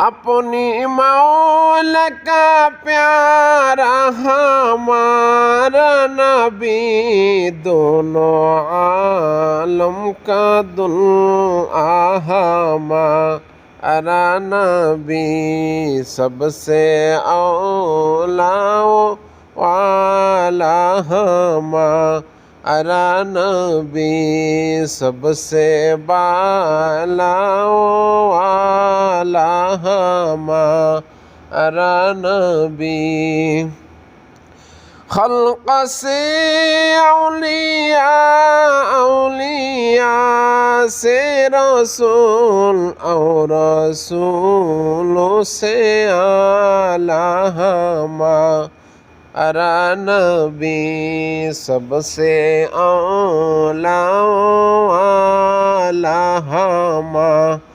अपनी मौल का प्यारा हमारा नबी दोनों आलम का दुल हमारा नबी सबसे औलाओ वाला हमारा नबी सबसे बालाओ वाला हमारा नबी खल्क से अलिया अलिया से रसूल और रसूलों से आला हमारा नबी सबसे औला वाला हमारा